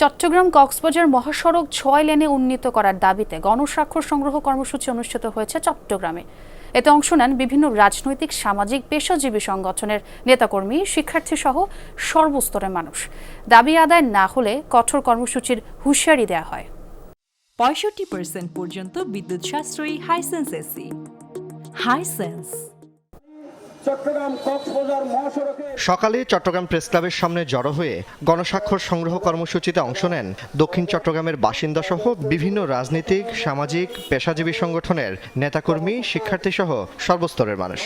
চট্টগ্রাম কক্সবাজার মহাসড়ক ছয় লেনে উন্নীত করার দাবিতে গণস্বাক্ষর সংগ্রহ কর্মসূচি অনুষ্ঠিত হয়েছে চট্টগ্রামে। এতে অংশ নেন বিভিন্ন রাজনৈতিক, সামাজিক, পেশাজীবী সংগঠনের নেতাকর্মী শিক্ষার্থী সহ সর্বস্তরের মানুষ। দাবি আদায় না হলে কঠোর কর্মসূচির হুঁশিয়ারি দেয়া হয়। পঁয়ষট্টি পার্সেন্ট পর্যন্ত বিদ্যুৎ সাশ্রয়ী হাইসেন্স এসি হাইসেন্স সকালে চট্টগ্রাম প্রেস ক্লাবের সামনে জড়ো হয়ে গণস্বাক্ষর সংগ্রহ কর্মসূচিতে অংশ নেন দক্ষিণ চট্টগ্রামের বাসিন্দা সহ বিভিন্ন রাজনৈতিক, সামাজিক, পেশাজীবী সংগঠনের নেতাকর্মী শিক্ষার্থী সহ সর্বস্তরের মানুষ।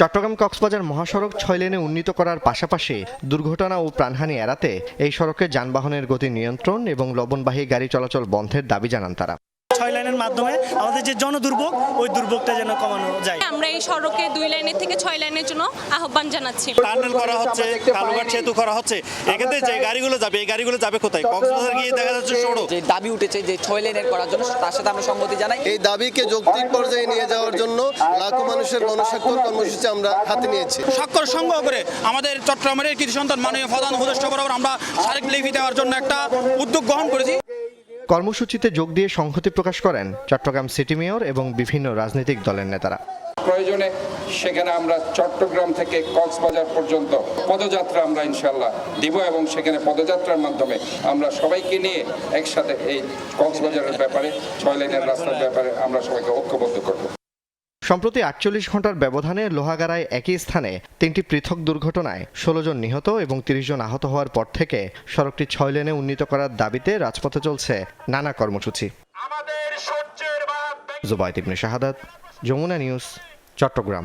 চট্টগ্রাম কক্সবাজার মহাসড়ক ছয় লেনে উন্নীত করার পাশাপাশি দুর্ঘটনা ও প্রাণহানি এড়াতে এই সড়কে যানবাহনের গতি নিয়ন্ত্রণ এবং লবণবাহী গাড়ি চলাচল বন্ধের দাবি জানান তারা। ছয় লাইনের মাধ্যমে আমাদের যে জনদুর্ভোগ ওই দুর্ভোগটা যেন কমানো যায়। আমরা এই সড়কে দুই লাইনের থেকে ছয় লাইনের জন্য আহ্বান জানাচ্ছি। টানেল করা হচ্ছে কালুঘাট সেতু করা হচ্ছে। এক্ষেত্রে যে গাড়িগুলো যাবে এই গাড়িগুলো যাবে কোথায়? কক্সবাজার গিয়ে দেখা যাচ্ছে সড়ক। যে দাবি উঠেছে যে ছয় লাইনের করার জন্য তার সাথে আমরা সম্মতি জানাই। এই দাবিকে যৌক্তিক পর্যায়ে নিয়ে যাওয়ার জন্য লাখো মানুষের গণস্বাক্ষর কর্মসূচি আমরা হাতে নিয়েছি। স্বাক্ষর সংগ্রহ করে আমাদের চট্টগ্রামের কৃষি সন্তান মাননীয় প্রধান উপদেষ্টা বরাবর আমরা শারীরিক লিপি দেওয়ার জন্য একটা উদ্যোগ গ্রহণ করেছি। কর্মসূচিতে যোগ দিয়ে সংহতি প্রকাশ করেন চট্টগ্রাম সিটি মেয়র এবং বিভিন্ন রাজনৈতিক দলের নেতারা। প্রয়োজনে সেখানে আমরা চট্টগ্রাম থেকে কক্সবাজার পর্যন্ত পদযাত্রা আমরা ইনশাল্লাহ দিব এবং সেখানে পদযাত্রার মাধ্যমে আমরা সবাইকে নিয়ে একসাথে এই কক্সবাজারের ব্যাপারে, ছয় লাইনের রাস্তার ব্যাপারে আমরা সবাইকে ঐক্যবদ্ধ করব। সম্প্রতি আটচল্লিশ ঘণ্টার ব্যবধানে লোহাগাড়ায় একই স্থানে তিনটি পৃথক দুর্ঘটনায় ষোলো জন নিহত এবং তিরিশ জন আহত হওয়ার পর থেকে সড়কটি ছয় লেনে উন্নীত করার দাবিতে রাজপথে চলছে নানা কর্মসূচি। জুবাইদিন সহ্যের জুবাইদ ইবনে শাহাদাত যমুনা নিউজ চট্টগ্রাম।